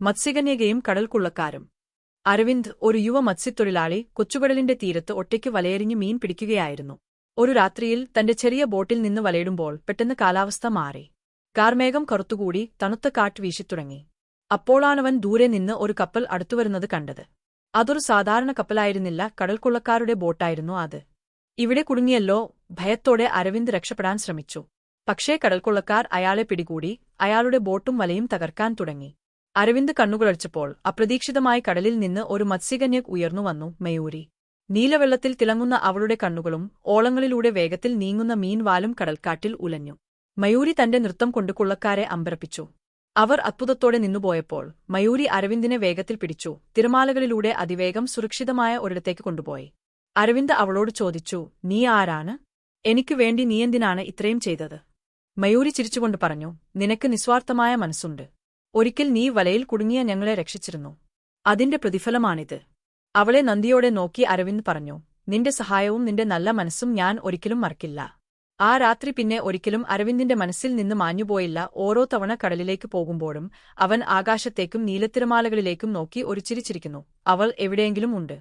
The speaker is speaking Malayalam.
മത്സ്യകന്യകയും കടൽക്കുള്ളക്കാരും. അരവിന്ദ് ഒരു യുവ മത്സ്യത്തൊഴിലാളി കൊച്ചുകടലിന്റെ തീരത്ത് ഒറ്റയ്ക്ക് വലയെറിഞ്ഞ് മീൻ പിടിക്കുകയായിരുന്നു. ഒരു രാത്രിയിൽ തന്റെ ചെറിയ ബോട്ടിൽ നിന്ന് വലയിടുമ്പോൾ പെട്ടെന്ന് കാലാവസ്ഥ മാറി. കാർമേഘം കറുത്തുകൂടി തണുത്ത കാറ്റ് വീശിത്തുടങ്ങി. അപ്പോളാണവൻ ദൂരെ നിന്ന് ഒരു കപ്പൽ അടുത്തുവരുന്നത് കണ്ടത്. അതൊരു സാധാരണ കപ്പലായിരുന്നില്ല കടൽക്കുള്ളക്കാരുടെ ബോട്ടായിരുന്നു അത്. ഇവിടെ കുടുങ്ങിയല്ലോ ഭയത്തോടെ അരവിന്ദ് രക്ഷപ്പെടാൻ ശ്രമിച്ചു. പക്ഷേ കടൽക്കൊള്ളക്കാർ അയാളെ പിടികൂടി അയാളുടെ ബോട്ടും വലയും തകർക്കാൻ തുടങ്ങി. അരവിന്ദ് കണ്ണുകളടിച്ചപ്പോൾ അപ്രതീക്ഷിതമായി കടലിൽ നിന്ന് ഒരു മത്സ്യകന്യക് ഉയർന്നു വന്നു മയൂരി. നീലവെള്ളത്തിൽ തിളങ്ങുന്ന അവളുടെ കണ്ണുകളും ഓളങ്ങളിലൂടെ വേഗത്തിൽ നീങ്ങുന്ന മീൻവാലും കടൽക്കാറ്റിൽ ഉലഞ്ഞു. മയൂരി തന്റെ നൃത്തം കൊണ്ട് കുള്ളക്കാരെ അമ്പരപ്പിച്ചു. അവർ അത്ഭുതത്തോടെ നിന്നുപോയപ്പോൾ മയൂരി അരവിന്ദിനെ വേഗത്തിൽ പിടിച്ചു തിരമാലകളിലൂടെ അതിവേഗം സുരക്ഷിതമായ ഒരിടത്തേക്ക് കൊണ്ടുപോയി. അരവിന്ദ് അവളോട് ചോദിച്ചു നീ ആരാണ്? എനിക്കു വേണ്ടി നീയെന്തിനാണ് ഇത്രയും ചെയ്തത്? മയൂരി ചിരിച്ചുകൊണ്ട് പറഞ്ഞു നിനക്ക് നിസ്വാർത്ഥമായ മനസ്സുണ്ട്. ഒരിക്കൽ നീ വലയിൽ കുടുങ്ങിയ ഞങ്ങളെ രക്ഷിച്ചിരുന്നു. അതിന്റെ പ്രതിഫലമാണിത്. അവളെ നന്ദിയോടെ നോക്കി അരവിന്ദ് പറഞ്ഞു നിന്റെ സഹായവും നിന്റെ നല്ല മനസ്സും ഞാൻ ഒരിക്കലും മറക്കില്ല. ആ രാത്രി പിന്നെ ഒരിക്കലും അരവിന്ദിന്റെ മനസ്സിൽ നിന്ന് മാഞ്ഞുപോയില്ല. ഓരോ തവണ കടലിലേക്ക് പോകുമ്പോഴും അവൻ ആകാശത്തേക്കും നീലത്തിരമാലകളിലേക്കും നോക്കി ഒരു ചിരിച്ചിരിക്കുന്നു. അവൾ എവിടെയെങ്കിലും ഉണ്ട്.